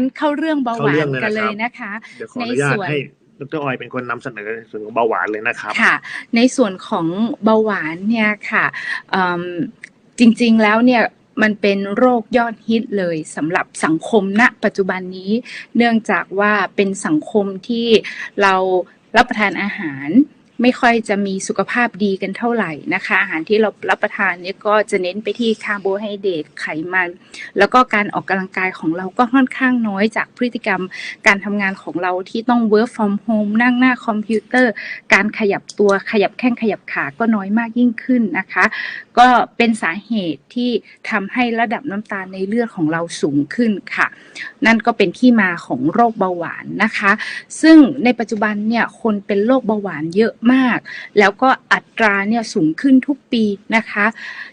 งั้นเข้าเรื่องเบาหวาเข้าเรื่อนงเลยกันเลยนะครับนะคะเดี๋ยวขออนุญาในตส่วนให้ดรออยเป็นคนนำเสนอในส่วนของเบาหวานเลยนะครับค่ะ ในส่วนของเบาหวานเนี่ยค่ะอืมจริงๆแล้วเนี่ยมันเป็นโรคยอดฮิตเลยสำหรับสังคมณปัจจุบันนี้ เนื่องจากว่าเป็นสังคมที่เรารับประทานอาหาร ไม่ค่อยจะมีสุขภาพดีกันเท่าไหร่นะคะ อาหารที่เรารับประทานเนี่ยก็จะเน้นไปที่คาร์โบไฮเดรตไขมัน แล้วก็การออกกำลังกายของเราก็ค่อนข้างน้อยจากพฤติกรรมการทำงานของเราที่ต้อง work from home นั่งหน้าคอมพิวเตอร์ การขยับตัวขยับแข้งขยับขาก็น้อยมากยิ่งขึ้นนะคะ ก็เป็นสาเหตุที่ทำให้ระดับน้ำตาลในเลือดของเราสูงขึ้นค่ะ นั่นก็เป็นที่มาของโรคเบาหวานนะคะ ซึ่งในปัจจุบันเนี่ยคนเป็นโรคเบาหวานเยอะมาก แล้วก็อัตราเนี่ยสูงขึ้นทุกปีนะคะ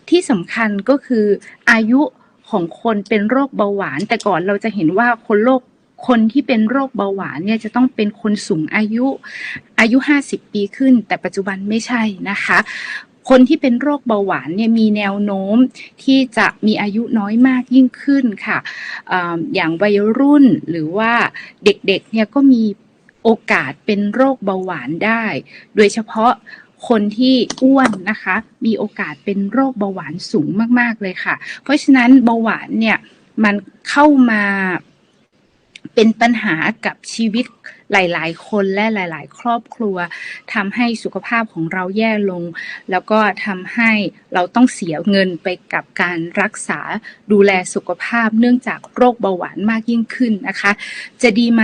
ที่สำคัญก็คืออายุของคนเป็นโรคเบาหวาน แต่ก่อนเราจะเห็นว่าคนโรคคนที่เป็นโรคเบาหวานเนี่ยจะต้องเป็นคนสูงอายุอายุ 50 ปีขึ้น แต่ปัจจุบันไม่ใช่นะคะ คนที่เป็นโรคเบาหวานเนี่ยมีแนวโน้มที่จะมีอายุน้อยมากยิ่งขึ้นค่ะออย่างวัยรุ่นหรือว่าเด็กๆเนี่ยก็มี โอกาสเป็นโรคเบาหวานได้ โดยเฉพาะคนที่อ้วนนะคะ มีโอกาสเป็นโรคเบาหวานสูงมาก ๆ เลยค่ะ เพราะฉะนั้นเบาหวานเนี่ยมันเข้ามาเป็นปัญหากับชีวิต หลาย ๆ คนและหลาย ๆ ครอบครัวทำให้สุขภาพของเราแย่ลง แล้วก็ทำให้เราต้องเสียเงินไปกับการรักษาดูแลสุขภาพ เนื่องจากโรคเบาหวานมากยิ่งขึ้นนะคะ จะดีไหม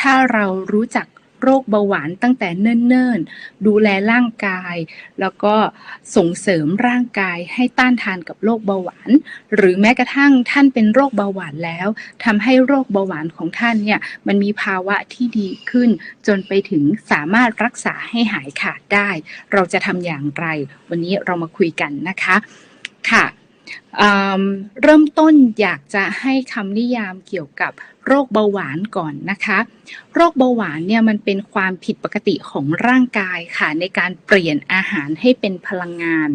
ถ้าเรารู้จัก โรคเบาหวานตั้งแต่เนิ่นๆ ดูแลร่างกาย แล้วก็ส่งเสริมร่างกายให้ต้านทานกับโรคเบาหวาน หรือแม้กระทั่งท่านเป็นโรคเบาหวานแล้วทำให้โรคเบาหวานของท่านเนี่ยมันมีภาวะที่ดีขึ้น จนไปถึงสามารถรักษาให้หายขาดได้ เราจะทำอย่างไร วันนี้เรามาคุยกันนะคะ ค่ะ เริ่มต้นอยากจะให้คำนิยามเกี่ยวกับโรคเบาหวานก่อนนะคะ โรคเบาหวานเนี่ยมันเป็นความผิดปกติของร่างกายค่ะในการเปลี่ยนอาหารให้เป็นพลังงาน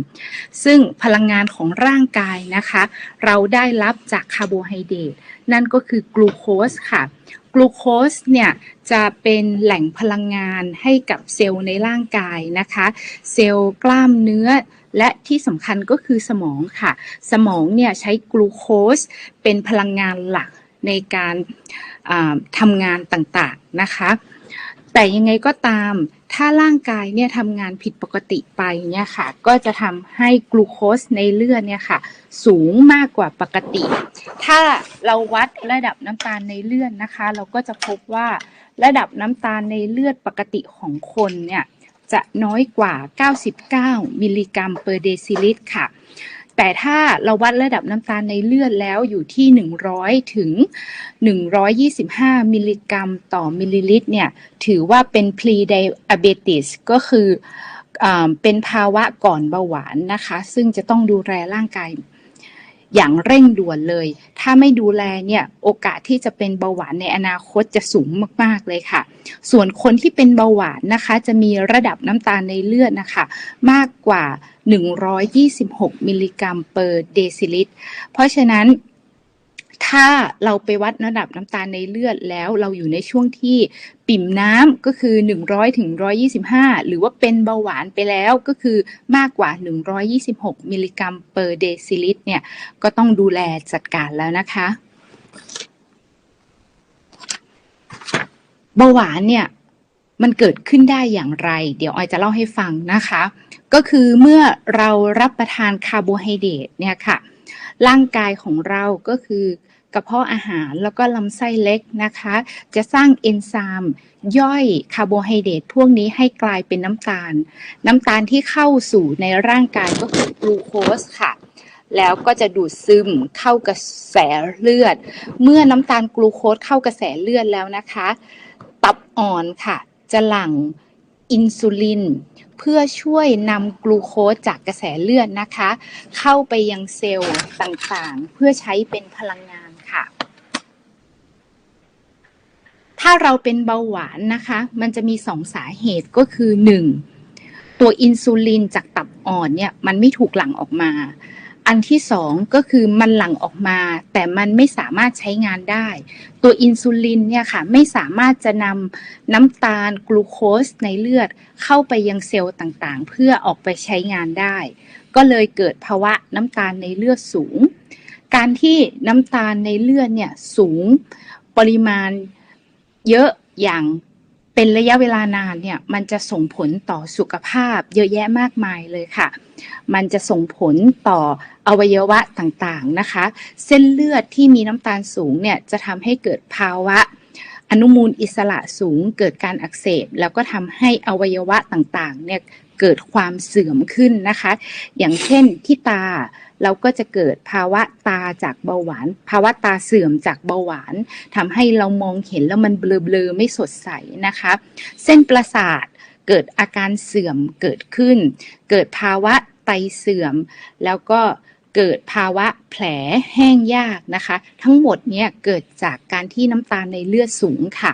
ซึ่งพลังงานของร่างกายนะคะ เราได้รับจากคาร์โบไฮเดรตนั่นก็คือกลูโคสค่ะกลูโคสเนี่ยจะเป็นแหล่งพลังงานให้กับเซลล์ในร่างกายนะคะ เซลล์กล้ามเนื้อ และที่สำคัญก็คือสมองค่ะ สมองเนี่ยใช้กลูโคสเป็นพลังงานหลักในการทำงานต่างๆนะคะ แต่ยังไงก็ตามถ้าร่างกายเนี่ยทำงานผิดปกติไปเนี่ยค่ะ ก็จะทำให้กลูโคสในเลือดเนี่ยค่ะ สูงมากกว่าปกติ ถ้าเราวัดระดับน้ำตาลในเลือดนะคะ เราก็จะพบว่าระดับน้ำตาลในเลือดปกติของคนเนี่ย จะน้อยกว่า 99 มิลลิกรัมเปอร์เดซิลิตรค่ะ แต่ถ้าเราวัดระดับน้ำตาลในเลือดแล้วอยู่ที่ 100 ถึง 125 มิลลิกรัมต่อมิลลิลิตรเนี่ย ถือว่าเป็น pre diabetes ก็คือเป็นภาวะก่อนเบาหวานนะคะ ซึ่งจะต้องดูแลร่างกาย อย่างเร่งด่วนเลย ถ้าไม่ดูแลเนี่ยโอกาสที่จะเป็นเบาหวานในอนาคตจะสูงมากๆเลยค่ะ ส่วนคนที่เป็นเบาหวานนะคะ จะมีระดับน้ำตาลในเลือดนะคะ มากกว่า 126 มิลลิกรัมเปอร์เดซิลิตรเพราะฉะนั้น ถ้าเราไปวัดระดับน้ำตาลในเลือดแล้วเราอยู่ในช่วงที่ปิ่มน้ำก็คือ 100ถึง125 หรือว่าเป็นเบาหวานไปแล้วก็คือมากกว่า 126 มิลลิกรัมเปอร์เดซิลิตรเนี่ยก็ต้องดูแลจัดการแล้วนะคะเบาหวานเนี่ยมันเกิดขึ้นได้อย่างไร เดี๋ยวออยจะเล่าให้ฟังนะคะ ก็คือเมื่อเรารับประทานคาร์โบไฮเดรตเนี่ยค่ะร่างกายของเราก็คือ กระเพาะอาหารแล้วก็ลำไส้เล็กนะคะ จะสร้างเอนไซม์ย่อยคาร์โบไฮเดรตพวกนี้ให้กลายเป็นน้ำตาล น้ำตาลที่เข้าสู่ในร่างกายก็คือกลูโคสค่ะแล้วก็จะดูดซึมเข้ากระแสเลือด เมื่อน้ำตาลกลูโคสเข้ากระแสเลือดแล้วนะคะ ตับอ่อนค่ะ จะหลั่งอินซูลิน เพื่อช่วยนำกลูโคสจากกระแสเลือดนะคะ เข้าไปยังเซลล์ต่างๆ เพื่อใช้เป็นพลังงานค่ะ ถ้าเราเป็นเบาหวานนะคะ มันจะมีสองสาเหตุก็คือหนึ่งตัวอินซูลินจากตับอ่อนเนี่ยมันไม่ถูกหลั่งออกมา อันที่สองก็คือมันหลั่งออกมา แต่มันไม่สามารถใช้งานได้ ตัวอินซูลินเนี่ยค่ะไม่สามารถจะนำน้ำตาลกลูโคสในเลือดเข้าไปยังเซลล์ต่างๆ เพื่อออกไปใช้งานได้ ก็เลยเกิดภาวะน้ำตาลในเลือดสูง การที่น้ำตาลในเลือดเนี่ยสูงปริมาณ เยอะอย่างเป็นระยะเวลานานเนี่ยมันจะส่งผลต่อสุขภาพเยอะแยะมากมายเลยค่ะ มันจะส่งผลต่ออวัยวะต่างๆนะคะ เส้นเลือดที่มีน้ำตาลสูงเนี่ยจะทำให้เกิดภาวะอนุมูลอิสระสูงเกิดการอักเสบ แล้วก็ทำให้อวัยวะต่างๆเนี่ย เกิดความเสื่อมขึ้นนะคะ อย่างเช่นที่ตาเราก็จะเกิดภาวะตาจากเบาหวาน ภาวะตาเสื่อมจากเบาหวานทำให้เรามองเห็นแล้วมันเบลอๆไม่สดใสนะคะ เส้นประสาทเกิดอาการเสื่อมเกิดขึ้น เกิดภาวะไตเสื่อม แล้วก็เกิดภาวะแผลแห้งยากนะคะ ทั้งหมดเนี่ยเกิดจากการที่น้ำตาลในเลือดสูงค่ะ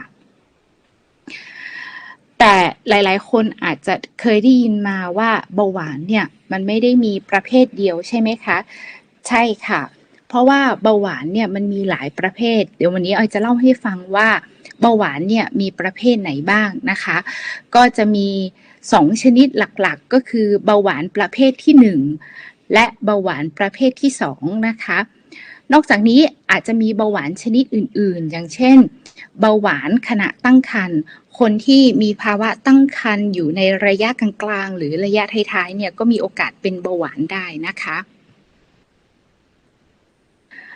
แต่หลายๆ คนอาจจะเคยได้ยินมาว่าเบาหวานเนี่ยมันไม่ได้มีประเภทเดียวใช่ไหมคะ ใช่ค่ะ เพราะว่าเบาหวานเนี่ยมันมีหลายประเภท เดี๋ยววันนี้ออยจะเล่าให้ฟังว่าเบาหวานเนี่ยมีประเภทไหนบ้างนะคะ ก็จะมีสองชนิดหลักๆ ก็คือเบาหวานประเภทที่หนึ่งและเบาหวานประเภทที่สองนะคะ นอกจากนี้อาจจะมีเบาหวานชนิดอื่นๆ อย่างเช่น เบาหวานขณะตั้งครรภ์ คนที่มีภาวะตั้งครรภ์อยู่ในระยะกลางๆ หรือระยะท้ายๆเนี่ยก็มีโอกาสเป็นเบาหวานได้นะคะ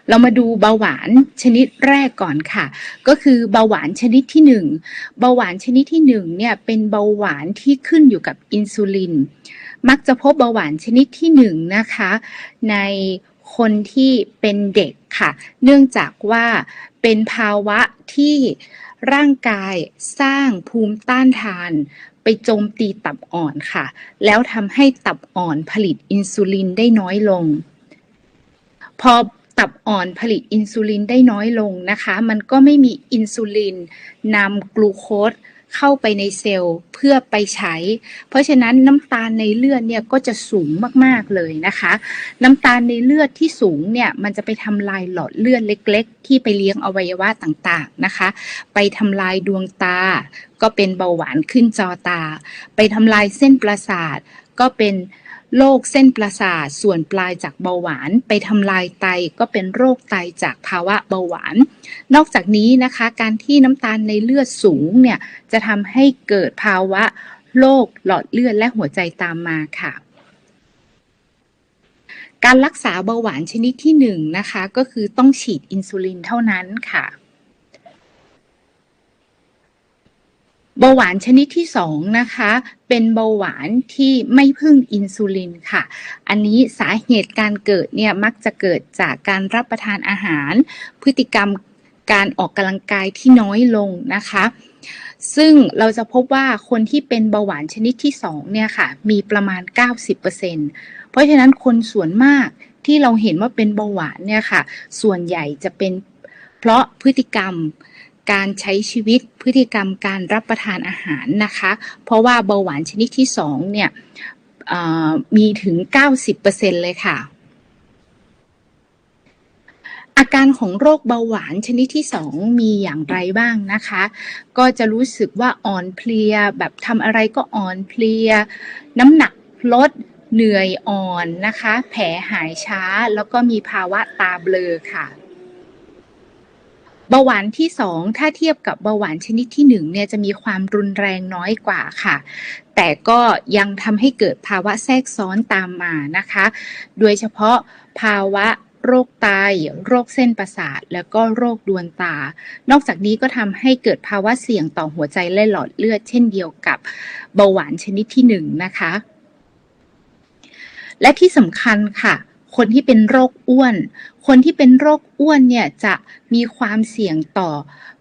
เรามาดูเบาหวานชนิดแรกก่อนค่ะ ก็คือเบาหวานชนิดที่หนึ่งเบาหวานชนิดที่หนึ่งเนี่ยเป็นเบาหวานที่ขึ้นอยู่กับอินซูลิน มักจะพบเบาหวานชนิดที่หนึ่งนะคะในคนที่เป็นเด็กค่ะ เนื่องจากว่า เป็นภาวะที่ร่างกายสร้างภูมิต้านทาน ไปโจมตีตับอ่อนค่ะ แล้วทำให้ตับอ่อนผลิตอินซูลินได้น้อยลง พอตับอ่อนผลิตอินซูลินได้น้อยลงนะคะ มันก็ไม่มีอินซูลินนำกลูโคส เข้าไปในเซลล์เพื่อไปใช้ เพราะฉะนั้นน้ำตาลในเลือดเนี่ยก็จะสูงมากๆเลยนะคะ น้ำตาลในเลือดที่สูงเนี่ยมันจะไปทำลายหลอดเลือดเล็ก ๆ ที่ไปเลี้ยงอวัยวะต่างๆนะคะ ไปทำลายดวงตา ก็เป็นเบาหวานขึ้นจอตา ไปทำลายเส้นประสาทก็เป็น โรคเส้นประสาทส่วนปลายจากเบาหวาน ไปทำลายไตก็เป็นโรคไตจากภาวะเบาหวาน นอกจากนี้นะคะ การที่น้ำตาลในเลือดสูงเนี่ยจะทำให้เกิดภาวะโรคหลอดเลือดและหัวใจตามมาค่ะการรักษาเบาหวานชนิดที่หนึ่งนะคะก็คือต้องฉีดอินซูลินเท่านั้นค่ะ เบาหวานชนิดที่สองนะคะ เป็นเบาหวานที่ไม่พึ่งอินซูลินค่ะ อันนี้สาเหตุการเกิดเนี่ยมักจะเกิดจากการรับประทานอาหาร พฤติกรรมการออกกำลังกายที่น้อยลงนะคะ ซึ่งเราจะพบว่าคนที่เป็นเบาหวานชนิดที่สองเนี่ยค่ะ มีประมาณ 90%เพราะฉะนั้นคนส่วนมากที่เราเห็นว่าเป็นเบาหวานเนี่ยค่ะ ส่วนใหญ่จะเป็นเพราะพฤติกรรมการใช้ชีวิต พฤติกรรมการรับประทานอาหารนะคะ เพราะว่าเบาหวานชนิดที่สองเนี่ยเอ่อมีถึง 90%เลยค่ะ อาการของโรคเบาหวานชนิดที่สองมีอย่างไรบ้างนะคะ ก็จะรู้สึกว่าอ่อนเพลียแบบทำอะไรก็อ่อนเพลีย น้ำหนักลดเหนื่อยอ่อนนะคะ แผลหายช้าแล้วก็มีภาวะตาเบลอค่ะ เบาหวานที่สองถ้าเทียบกับเบาหวานชนิดที่หนึ่งเนี่ยจะมีความรุนแรงน้อยกว่าค่ะ แต่ก็ยังทำให้เกิดภาวะแทรกซ้อนตามมานะคะ โดยเฉพาะภาวะโรคไต โรคเส้นประสาท แล้วก็โรคดวงตา นอกจากนี้ก็ทำให้เกิดภาวะเสี่ยงต่อหัวใจและหลอดเลือด เช่นเดียวกับเบาหวานชนิดที่หนึ่งนะคะ และที่สำคัญค่ะ คนที่เป็นโรคอ้วน คนที่เป็นโรคอ้วนเนี่ยจะมีความเสี่ยงต่อ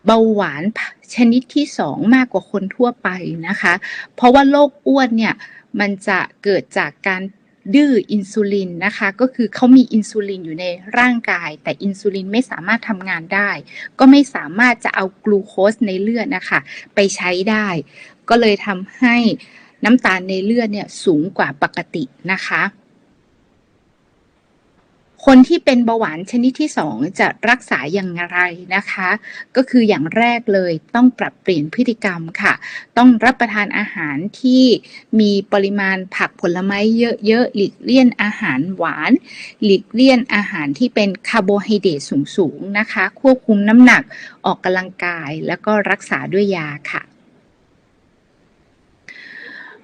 เบาหวานชนิดที่สองมากกว่าคนทั่วไปนะคะ เพราะว่าโรคอ้วนเนี่ยมันจะเกิดจากการดื้ออินซูลินนะคะก็คือเขามีอินซูลินอยู่ในร่างกาย แต่อินซูลินไม่สามารถทำงานได้ ก็ไม่สามารถจะเอากลูโคสในเลือดนะคะไปใช้ได้ ก็เลยทำให้น้ำตาลในเลือดเนี่ยสูงกว่าปกตินะคะ คนที่เป็นเบาหวานชนิดที่ 2 จะรักษาอย่างไรนะคะ ก็คืออย่างแรกเลยต้องปรับเปลี่ยนพฤติกรรมค่ะ ต้องรับประทานอาหารที่มีปริมาณผักผลไม้เยอะๆ หลีกเลี่ยนอาหารหวาน หลีกเลี่ยนอาหารที่เป็นคาร์โบไฮเดรตสูงๆนะคะ ควบคุมน้ำหนักออกกำลังกายแล้วก็รักษาด้วยยาค่ะ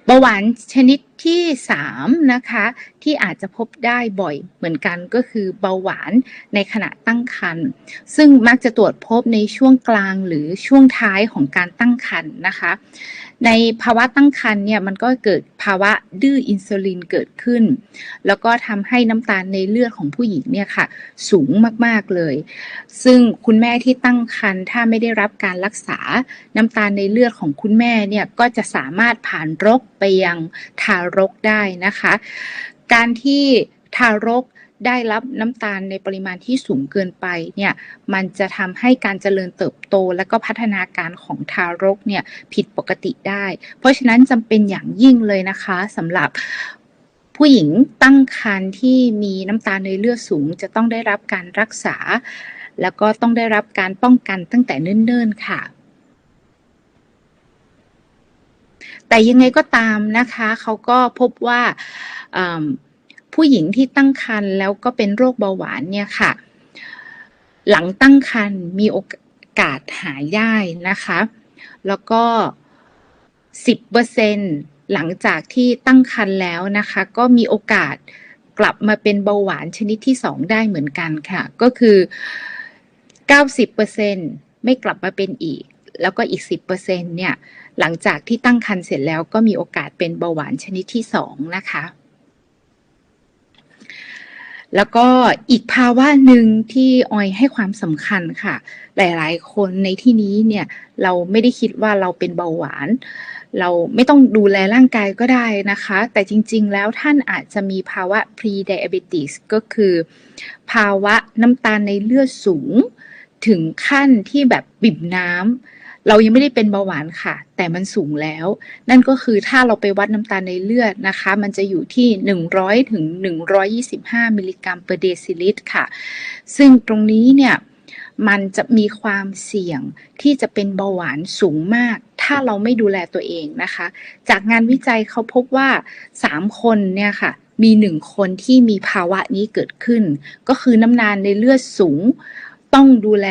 เบาหวานชนิดที่3นะคะที่อาจจะพบได้บ่อยเหมือนกันก็คือเบาหวานในขณะตั้งครรภ์ซึ่งมักจะตรวจพบในช่วงกลางหรือช่วงท้ายของการตั้งครรภ์นะคะ ในภาวะตั้งครรภ์เนี่ยมันก็เกิดภาวะดื้ออินซูลินเกิดขึ้น แล้วก็ทำให้น้ำตาลในเลือดของผู้หญิงเนี่ยค่ะสูงมากๆเลย ซึ่งคุณแม่ที่ตั้งครรภ์ถ้าไม่ได้รับการรักษาน้ำตาลในเลือดของคุณแม่เนี่ยก็จะสามารถผ่านรกไปยังทารรกได้นะคะ การที่ทารกได้รับน้ำตาลในปริมาณที่สูงเกินไปเนี่ยมันจะทำให้การเจริญเติบโต และก็พัฒนาการของทารกเนี่ยผิดปกติได้ เพราะฉะนั้นจำเป็นอย่างยิ่งเลยนะคะสำหรับผู้หญิงตั้งครรภ์ที่มีน้ำตาลในเลือดสูง จะต้องได้รับการรักษา แล้วก็ต้องได้รับการป้องกันตั้งแต่เนิ่นๆค่ะ แต่ยังไงก็ตามนะคะเขาก็พบว่าผู้หญิงที่ตั้งครรภ์แล้วก็เป็นโรคเบาหวานเนี่ยค่ะ หลังตั้งครรภ์มีโอกาสหายได้นะคะ แล้วก็ 10%หลังจากที่ตั้งครรภ์แล้วนะคะ ก็มีโอกาสกลับมาเป็นเบาหวานชนิดที่ 2 ได้เหมือนกันค่ะ ก็คือ 90%ไม่กลับมาเป็นอีก แล้วก็อีก 10%เนี่ย หลังจากที่ตั้งครรภ์เสร็จแล้วก็มีโอกาสเป็นเบาหวานชนิดที่2นะคะ แล้วก็อีกภาวะหนึ่งที่ออยให้ความสำคัญค่ะ หลายๆ คนในที่นี้เนี่ยเราไม่ได้คิดว่าเราเป็นเบาหวาน เราไม่ต้องดูแลร่างกายก็ได้นะคะ แต่จริงๆ แล้วท่านอาจจะมีภาวะ pre-diabetes ก็คือ ภาวะน้ำตาลในเลือดสูง ถึงขั้นที่แบบบิ่มน้ำ เรายังไม่ได้เป็นเบาหวานค่ะ แต่มันสูงแล้ว นั่นก็คือถ้าเราไปวัดน้ำตาลในเลือดนะคะ มันจะอยู่ที่ 100ถึง125 มิลลิกรัมเปอร์เดซิลิตรค่ะ ซึ่งตรงนี้เนี่ยมันจะมีความเสี่ยงที่จะเป็นเบาหวานสูงมาก ถ้าเราไม่ดูแลตัวเองนะคะ จากงานวิจัยเขาพบว่า 3 คนเนี่ยค่ะ มี1คนที่มีภาวะนี้เกิดขึ้น ก็คือน้ำตาลในเลือดสูงต้องดูแล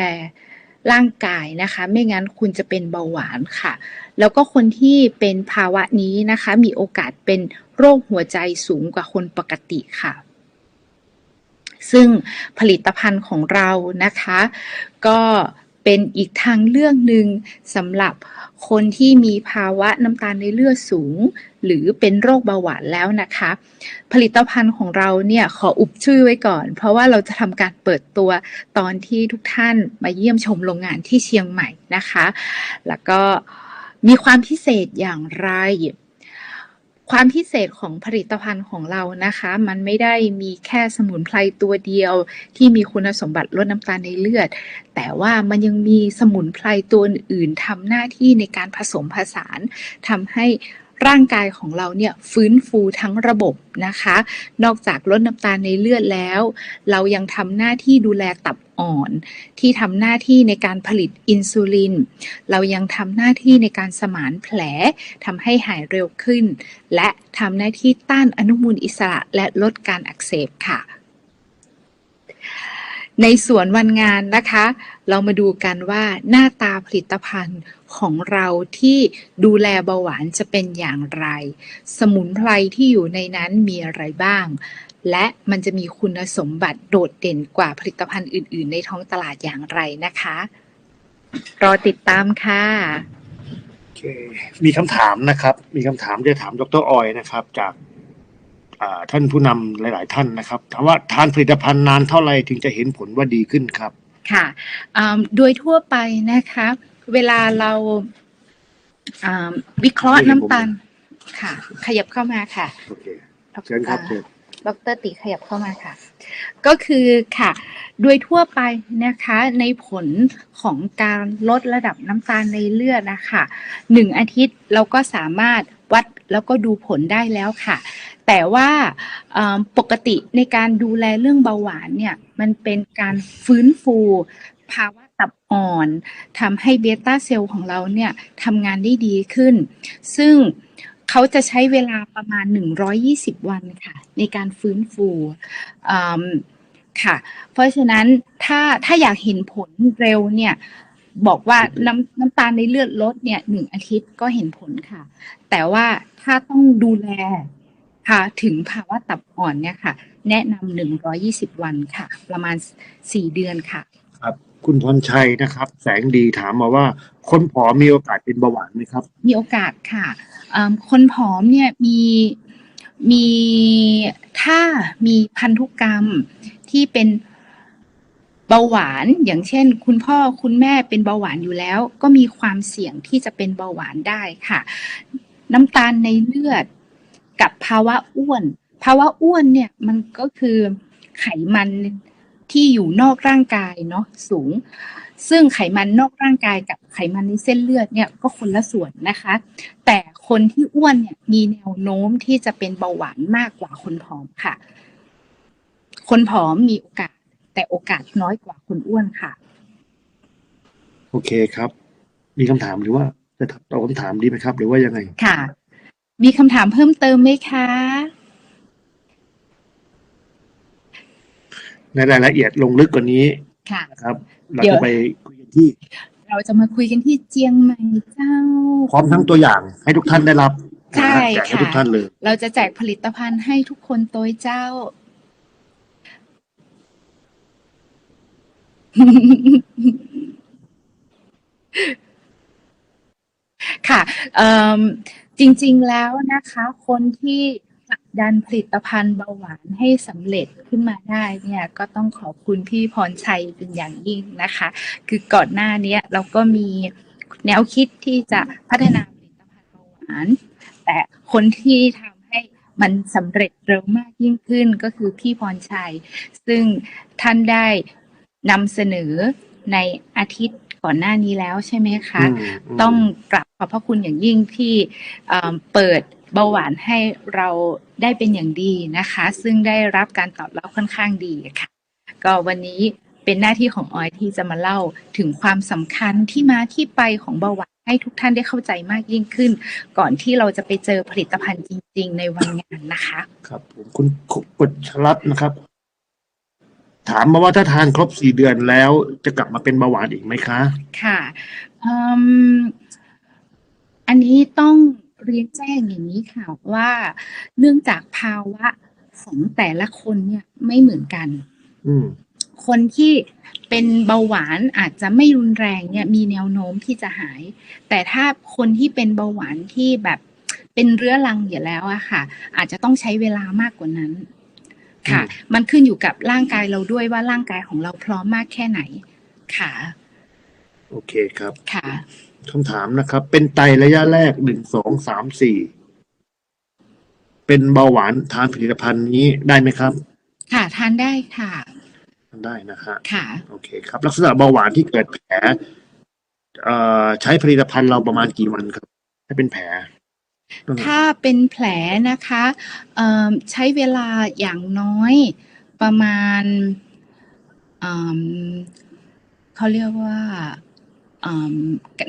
ร่างกายนะคะ ไม่งั้นคุณจะเป็นเบาหวานค่ะ แล้วก็คนที่เป็นภาวะนี้นะคะ มีโอกาสเป็นโรคหัวใจสูงกว่าคนปกติค่ะ ซึ่งผลิตภัณฑ์ของเรานะคะ ก็ เป็นอีกทางเลือกหนึ่งสำหรับคนที่มีภาวะน้ำตาลในเลือดสูง หรือเป็นโรคเบาหวานแล้วนะคะ ผลิตภัณฑ์ของเราเนี่ยขออุบชื่อไว้ก่อน เพราะว่าเราจะทำการเปิดตัวตอนที่ทุกท่านมาเยี่ยมชมโรงงานที่เชียงใหม่นะคะ แล้วก็มีความพิเศษอย่างไร ความพิเศษของผลิตภัณฑ์ของเรานะคะ มันไม่ได้มีแค่สมุนไพรตัวเดียว ที่มีคุณสมบัติลดน้ำตาลในเลือด แต่ว่ามันยังมีสมุนไพรตัวอื่นทำหน้าที่ในการผสมผสานทำให้ ร่างกายของเราเนี่ยฟื้นฟูทั้งระบบนะคะ นอกจากลดน้ำตาลในเลือดแล้ว เรายังทำหน้าที่ดูแลตับอ่อน ที่ทำหน้าที่ในการผลิตอินซูลิน เรายังทำหน้าที่ในการสมานแผลทำให้หายเร็วขึ้น และทำหน้าที่ต้านอนุมูลอิสระและลดการอักเสบค่ะ ในส่วนวันงานนะคะ เรามาดูกันว่าหน้าตาผลิตภัณฑ์ของเราที่ดูแลเบาหวานจะเป็นอย่างไร สมุนไพรที่อยู่ในนั้นมีอะไรบ้าง และมันจะมีคุณสมบัติโดดเด่นกว่าผลิตภัณฑ์อื่น ๆ ในท้องตลาดอย่างไรนะคะ รอติดตามค่ะมีคำถามนะครับ มีคำถามจะถามดรออยนะครับ จากท่านผู้นำหลาย ๆ ท่านนะครับถามว่าทานผลิตภัณฑ์นานเท่าไหร่ถึงจะเห็นผลว่าดีขึ้นครับ ค่ะอ่าโดยทั่วไปนะคะ เวลาเราอ่าวิเคราะห์น้ำตาลค่ะ ขยับเข้ามาค่ะโอเคเชิญครับเชิญดรติขยับเข้ามาค่ะ ก็คือค่ะ โดยทั่วไปนะคะ ในผลของการลดระดับน้ำตาลในเลือดนะคะหนึ่งอาทิตย์เราก็สามารถ วัดแล้วก็ดูผลได้แล้วค่ะ แต่ว่าปกติในการดูแลเรื่องเบาหวานเนี่ยมันเป็นการฟื้นฟูภาวะตับอ่อนทำให้เบต้าเซลล์ของเราเนี่ยทำงานได้ดีขึ้น ซึ่งเขาจะใช้เวลาประมาณ 120 วันค่ะ ในการฟื้นฟูค่ะ เพราะฉะนั้นถ้าถ้าอยากเห็นผลเร็วเนี่ย บอกว่าน้ำน้ำตาลในเลือดลดเนี่ยหนึ่งอาทิตย์ก็เห็นผลค่ะ แต่ว่าถ้าต้องดูแลค่ะถึงภาวะตับอ่อนเนี่ยค่ะ แนะนำหนึ่งร้อยี่สิบวันค่ะ ประมาณสี่เดือนค่ะ ครับ คุณพรชัยนะครับ แสงดีถามมาว่า คนผอมมีโอกาสเป็นเบาหวานไหมครับ มีโอกาสค่ะอืมคนผอมเนี่ยมีมีถ้ามีพันธุกรรมที่เป็น เบาหวานอย่างเช่น คุณพ่อคุณแม่เป็นเบาหวานอยู่แล้ว ก็มีความเสี่ยงที่จะเป็นเบาหวานได้ค่ะ น้ำตาลในเลือดกับภาวะอ้วน ภาวะอ้วนเนี่ยมันก็คือไขมันที่อยู่นอกร่างกายเนาะสูง ซึ่งไขมันนอกร่างกายกับไขมันในเส้นเลือดเนี่ยก็คนละส่วนนะคะ แต่คนที่อ้วนเนี่ยมีแนวโน้มที่จะเป็นเบาหวานมากกว่าคนผอมค่ะ คนผอมมีโอกาส แต่โอกาสน้อยกว่าคนอ้วนค่ะ โอเคครับ มีคำถามหรือว่าจะตอบคำถามดีไหมครับ หรือว่ายังไงค่ะ มีคำถามเพิ่มเติมไหมคะ ในรายละเอียดลงลึกกว่านี้ค่ะ นะครับ เราเดี๋ยวจะไปคุยกันที่ เราจะมาคุยกันที่เจียงใหม่เจ้า พร้อมทั้งตัวอย่างให้ทุกท่านได้รับใช่แจกให้ค่ะ ทุกท่านเลย เราจะแจกผลิตภัณฑ์ให้ทุกคนโดยเจ้า ค่ะเอิ่มจริง ๆ แล้วนะคะ คนที่ผลักดันผลิตภัณฑ์เบาหวานให้สำเร็จขึ้นมาได้เนี่ย ก็ต้องขอบคุณพี่พรชัยเป็นอย่างยิ่งนะคะ คือก่อนหน้าเนี้ยเราก็มีแนวคิดที่จะพัฒนาผลิตภัณฑ์เบาหวาน แต่คนที่ทำให้มันสำเร็จเร็วมากยิ่งขึ้นก็คือพี่พรชัย ซึ่งท่านได้ นำเสนอในอาทิตย์ก่อนหน้านี้แล้วใช่ไหมคะอืมมต้องกลับขอบพระคุณอย่างยิ่งที่เอ่อเปิดเบาหวานให้เราได้เป็นอย่างดีนะคะ ซึ่งได้รับการตอบรับค่อนข้างดีค่ะ ก็วันนี้เป็นหน้าที่ของออยที่จะมาเล่าถึงความสำคัญที่มาที่ไปของเบาหวานให้ทุกท่านได้เข้าใจมากยิ่งขึ้น ก่อนที่เราจะไปเจอผลิตภัณฑ์จริง ๆ ในวันงานนะคะ ครับผมคุณกฎชลัดนะครับ ถามมาว่าถ้าทานครบสี่เดือนแล้วจะกลับมาเป็นเบาหวานอีกไหมคะ ค่ะอืมอันนี้ต้องเรียนแจ้งอย่างนี้ค่ะว่าเนื่องจากภาวะของแต่ละคนเนี่ยไม่เหมือนกัน อืม คนที่เป็นเบาหวานอาจจะไม่รุนแรงเนี่ยมีแนวโน้มที่จะหาย แต่ถ้าคนที่เป็นเบาหวานที่แบบเป็นเรื้อรังอยู่แล้วอะค่ะ อาจจะต้องใช้เวลามากกว่านั้น ค่ะ มันขึ้นอยู่กับร่างกายเราด้วยว่าร่างกายของเราพร้อมมากแค่ไหน ค่ะ โอเคครับ ค่ะคำถามนะครับ เป็นไตระยะแรกหนึ่งสองสามสี่เป็นเบาหวานทานผลิตภัณฑ์นี้ได้ไหมครับ ค่ะทานได้ค่ะทานได้นะฮะค่ะ โอเคครับ ลักษณะเบาหวานที่เกิดแผลเอ่อใช้ผลิตภัณฑ์เราประมาณกี่วันครับ ให้เป็นแผล ถ้าเป็นแผลนะคะเอิ่มใช้เวลาอย่างน้อยประมาณอืมเขาเรียกว่าอืม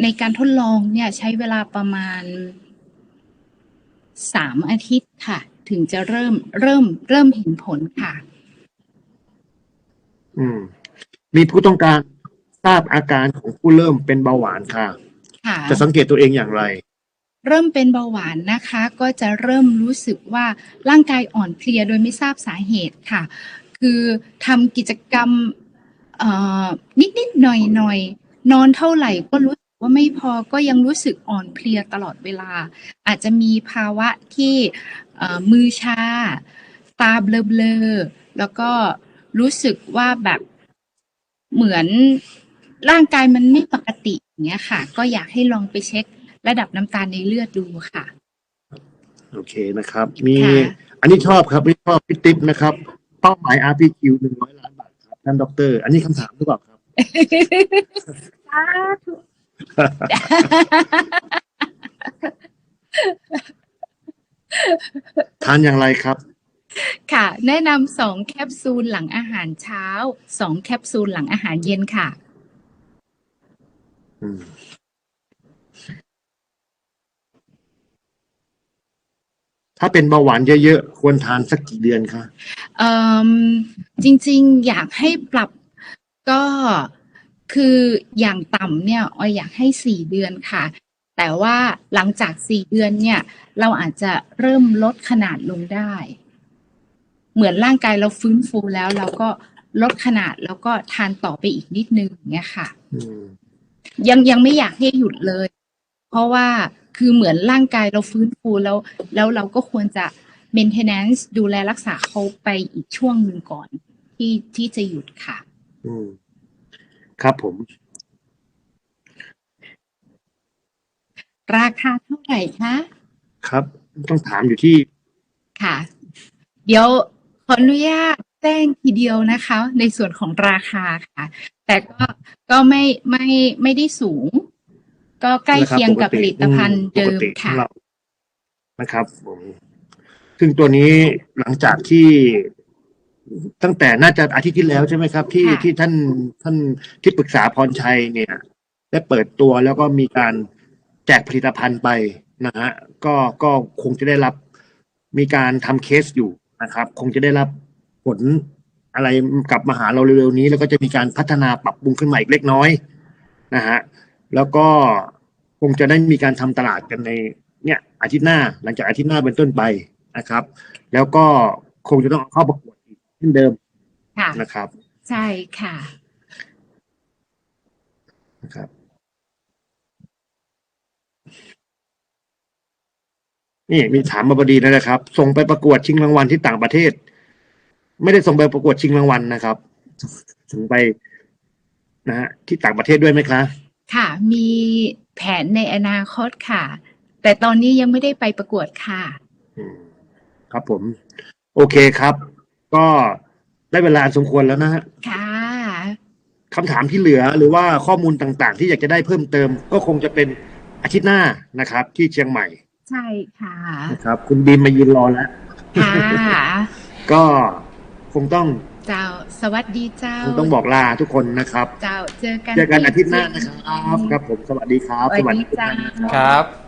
ในการทดลองเนี่ยใช้เวลาประมาณสามอาทิตย์ค่ะ ถึงจะเริ่มเริ่มเริ่มเห็นผลค่ะ อืม มีผู้ต้องการทราบอาการของผู้เริ่มเป็นเบาหวานค่ะค่ะจะสังเกตตัวเองอย่างไร เริ่มเป็นเบาหวานนะคะ ก็จะเริ่มรู้สึกว่าร่างกายอ่อนเพลียโดยไม่ทราบสาเหตุค่ะ คือทำกิจกรรมเอ่อนิดหน่อยๆนอนอนเท่าไหร่ก็รู้สึกว่าไม่พอก็ยังรู้สึกอ่อนเพลียตลอดเวลา อาจจะมีภาวะที่มือชา ตาเบลอๆแล้วก็รู้สึกว่าแบบเหมือนร่างกายมันไม่ปกติอย่างเงี้ยค่ะ ก็อยากให้ลองไปเช็ค ระดับน้ำตาลในเลือดดูค่ะ โอเคนะครับ มีค่ะ อันนี้ชอบครับไม่ชอบพี่ติ๊บนะครับ เป้าหมาย RPQ หนึ่งร้อยล้านบาทครับท่านดอกเตอรอันนี้คำถามหรือเปล่าครับสาธุทานอย่างไรครับ ค่ะ แนะนำสองแคปซูลหลังอาหารเช้าสองแคปซูลหลังอาหารเย็นค่ะ อืม ถ้าเป็นเบาหวานเยอะๆ ควรทานสักกี่เดือนคะเอ่มจริงๆอยากให้ปรับก็คืออย่างต่ำเนี่ยออยอยากให้สี่เดือนค่ะ แต่ว่าหลังจากสี่เดือนเนี่ย เราอาจจะเริ่มลดขนาดลงได้ เหมือนร่างกายเราฟื้นฟูแล้วเราก็ลดขนาดแล้วก็ทานต่อไปอีกนิดนึงอย่างเงี้ยค่ะ อืม ยังยังไม่อยากให้หยุดเลย เพราะว่า คือเหมือนร่างกายเราฟื้นฟูแล้ว แล้วเราก็ควรจะ maintenance ดูแลรักษาเขาไปอีกช่วงหนึ่งก่อน ที่ที่จะหยุดค่ะ อืม ครับผม ราคาเท่าไหร่คะ ครับ ต้องถามอยู่ที่ ค่ะ เดี๋ยวขออนุญาตแจ้งทีเดียวนะคะ ในส่วนของราคาค่ะ แต่ก็ก็ไม่ไม่ไม่ได้สูง ก็ใกล้เคียงกับผลิตภัณฑ์เดิมปกติขอค่ะงเรานะครับผมซึ่งตัวนี้หลังจากที่ตั้งแต่น่าจะอาทิตย์ที่แล้วใช่ไหมครับ ที่ค่ะที่ท่านท่านที่ปรึกษาพรชัยเนี่ย ได้เปิดตัวแล้วก็มีการแจกผลิตภัณฑ์ไปนะฮะก็ก็คงจะได้รับมีการทำเคสอยู่นะครับ คงจะได้รับผลอะไรกลับมาหาเราเร็วๆนี้ แล้วก็จะมีการพัฒนาปรับปรุงขึ้นมาอีกเล็กน้อยนะฮะ แล้วก็คงจะได้มีการทำตลาดกันในเนี่ยอาทิตย์หน้าหลังจากอาทิตย์หน้าเป็นต้นไปนะครับ แล้วก็คงจะต้องเอาเข้าประกวดอีกเช่นเดิมค่ะนะครับ ใช่ค่ะนะครับนี่มีถามมาบดีนะครับ ส่งไปประกวดชิงรางวัลที่ต่างประเทศ ไม่ได้ส่งไปประกวดชิงรางวัลนะครับส่งไปนะฮะที่ต่างประเทศด้วยไหมคะ ค่ะ มีแผนในอนาคตค่ะ แต่ตอนนี้ยังไม่ได้ไปประกวดค่ะอืมครับผม โอเคครับ ก็ได้เวลาอันสมควรแล้วนะฮะค่ะคำถามที่เหลือหรือว่าข้อมูลต่างๆ ที่อยากจะได้เพิ่มเติม ก็คงจะเป็นอาทิตย์หน้านะครับ ที่เชียงใหม่ ใช่ค่ะนะครับ คุณบีมมายืนรอแล้วค่ะ ก็คงต้อง เจ้า สวัสดีเจ้าคงต้องบอกลาทุกคนนะครับ เจ้า เจอกันเจอกันอาทิตย์หน้าที่นะครับ ครับผม สวัสดีครับ สวัสดีเจ้าครับ